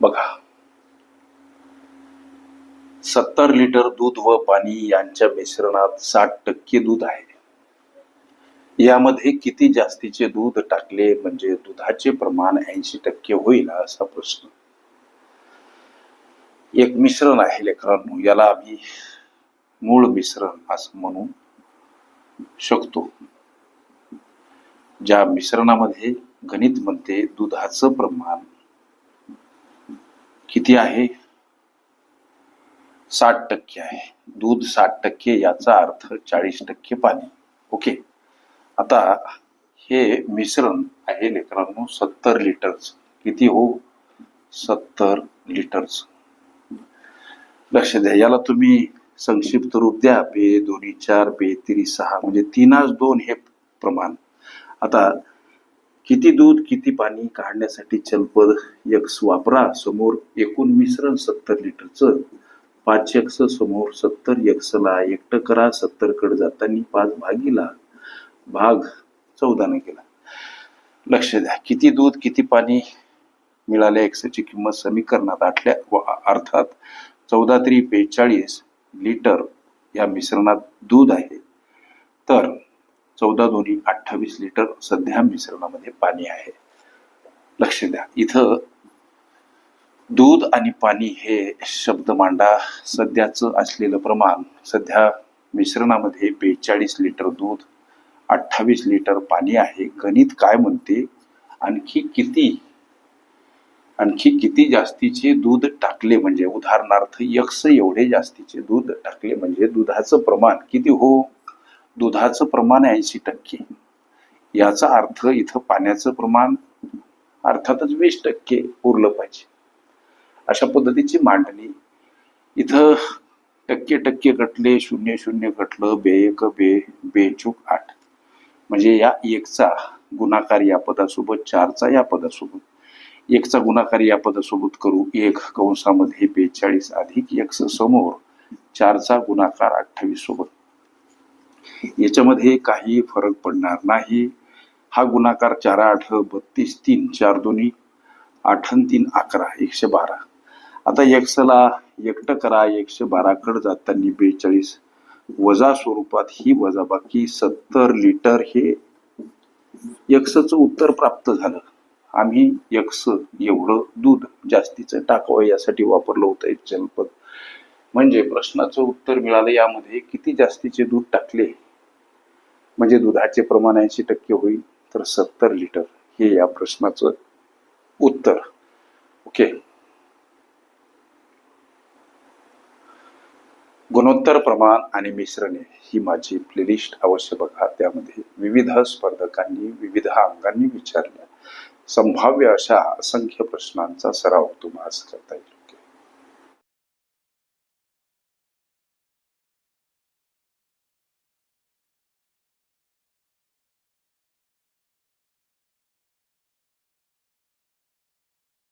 बघा. सत्तर लिटर दूध व पाणी यांच्या मिश्रणात साठ टक्के दूध आहे. यामध्ये किती जास्तीचे दूध टाकले म्हणजे दुधाचे प्रमाण ऐंशी टक्के होईल असा प्रश्न. एक मिश्रण आहे लेकरांनो याला आम्ही मूळ मिश्रण असं म्हणू शकतो. ज्या मिश्रणामध्ये गणित म्हणते दुधाचं प्रमाण किती आहे? साठ टक्के आहे. दूध साठ टक्के याचा अर्थ चाळीस टक्के पाणी. ओके. आता हे मिश्रण आहे लेकरांनो सत्तर लिटरच. किती हो? सत्तर लिटरच. लक्ष द्या. याला तुम्ही संक्षिप्त रूप द्या. बे दोन्ही चार बे तिरी सहा. म्हणजे तीनाच दोन हे प्रमाण. आता किती दूध किती पाणी काढण्यासाठी चलपद यक्स वापरा. समोर एकूण मिश्रण सत्तर लिटरचं. पाच यक्स समोर सत्तर यक्सला एकटं करा. सत्तरकडे जाताना पाच भागीला. भाग चौदाने केला. लक्ष द्या. किती दूध किती पाणी मिळाले एक्सची किंमत समीकरणात आठल्या व अर्थात चौदा तरी बेचाळीस लिटर या मिश्रणात दूध आहे. चौदा दोन्ही अठ्ठावीस लिटर सध्या मिश्रणामध्ये पाणी आहे. लक्ष द्या. इथं दूध आणि पाणी हे शब्द मांडा सध्याचं असलेलं प्रमाण सध्या मिश्रणामध्ये बेचाळीस लिटर दूध अठ्ठावीस लिटर पाणी आहे. गणित काय म्हणते? आणखी किती? आणखी किती जास्तीचे दूध टाकले म्हणजे उदाहरणार्थ यक्ष एवढे जास्तीचे दूध टाकले म्हणजे दुधाचं प्रमाण किती हो? दुधाचं प्रमाण ऐंशी टक्के. याचा अर्थ इथं पाण्याचं प्रमाण अर्थातच वीस टक्के उरलं पाहिजे. अशा पद्धतीची मांडणी. इथं टक्के टक्के कटले शून्य शून्य कटलं बे एक बे बेचूक आठ. म्हणजे या एकचा गुणाकार या पदासोबत चारचा या पदासोबत. एकचा गुणाकार या पदासोबत करू एक कंसामध्ये बेचाळीस अधिक एक समोर चारचा गुणाकार अठ्ठावीस सोबत याच्यामध्ये काही फरक पडणार नाही. हा गुणाकार चार आठ बत्तीस तीन चार दोन्ही आठ तीन अकरा एकशे बारा. आता एक्सला एकटं करा एकशे बाराकडे जाताना बेचाळीस. वजा स्वरूपात ही वजाबाकी सत्तर लिटर हे यक्सचं उत्तर प्राप्त झालं. आम्ही यक्ष एवढं दूध जास्तीचं टाकावं यासाठी वापरलं होतं एक जलपद म्हणजे प्रश्नाचं उत्तर मिळालं यामध्ये किती जास्तीचे दूध टाकले? म्हणजे दुधाचे प्रमाण ऐंशी टक्के होईल तर सत्तर लिटर. हे या प्रश्नाचं उत्तर. ओके. गुणोत्तर प्रमाण आणि मिश्रणे ही माझी प्लेलिस्ट अवश्य बघा. त्यामध्ये विविध स्पर्धकांनी विविध अंगांनी विचारल्या. संभाव्य अशा असंख्य प्रश्नांचा सराव तुम्हाला करता येईल.